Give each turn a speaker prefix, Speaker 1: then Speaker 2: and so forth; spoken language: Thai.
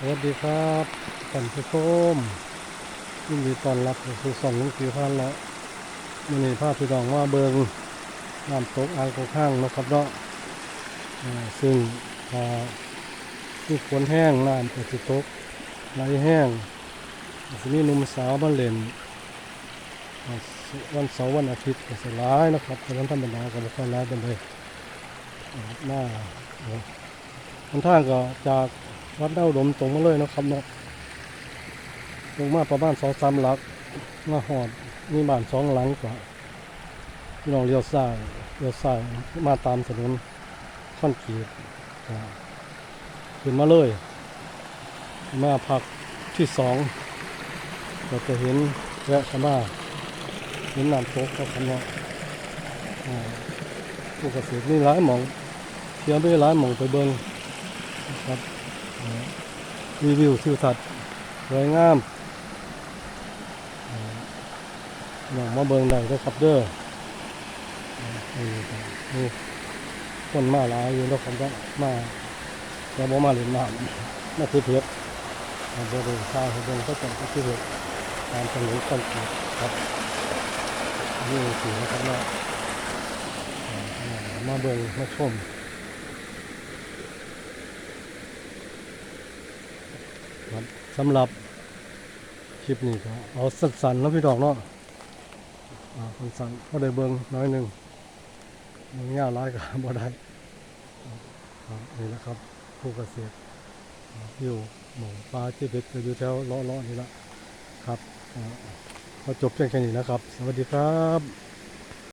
Speaker 1: สวัสดีครับท่านผู้ชมยินดีต้อนรับเข้าสู่สองลุงผิวพันแล้วมันนี้ภาพพี่น้องว่าเบิงน้ำตกอ่างกข้างนะครับเนาะซึ่งที่ฝนแห้งน้ำก็สิตกไหลแห้งสิมีหนุ่มสาวมาเล่นวันเสาร์วันอาทิตย์ก็สลายนะครับแต่วันธรรมดาก็บ่ค่อยหลายเป็นเลยหน้าทางทางก็จาก วัดเด้าดมตรงมาเลยนะครับเนาะลงมาประมาณสองสามหลักมาหอดมีบ้านสองหลังกว่าพี่น้องเลี้ยวซ้ายเลี้ยวซ้ายมาตามถนนค่อนขีดอ่าขึ้นมาเลย มาพักที่สองเราจะเห็นแวะขมาเห็นน้ำตกครับครับเนาผู้เกษตรนี่หลายหมองเที่ยวไปหลายหมองไปเบิ่งครับ รีวิวทิวทัศน์สวยงามอ่าลองมาเบิงได้ก็ครับเด้อนี่คนมาหลายอยู่แล้วครับก็มาแต่บ่มาเล่นน้ำมาถือเพชรมาเบิ่งชาวเขาเบิ่งก็จังก็ถือเพชรตามถนนคนครับนี่สินะครับเนาะมาเบิงมาชม ครับสำหรับคลิปนี้ก็เอาสั้นๆแล้วพี่ดอกเนาะอ่าสั้นๆก็ได้เบิ่งน้อยหนึ่งเบิ่งยร้ายก็บ่ได้ครับนี่แหละครับผู้เกษตรอ่าอยู่หมู่ปลาที่เด็ดก็อยู่แถวเลาะๆนี่ละครับอ่าก็จบเพียงแค่นี้นะครับ สวัสดีครับ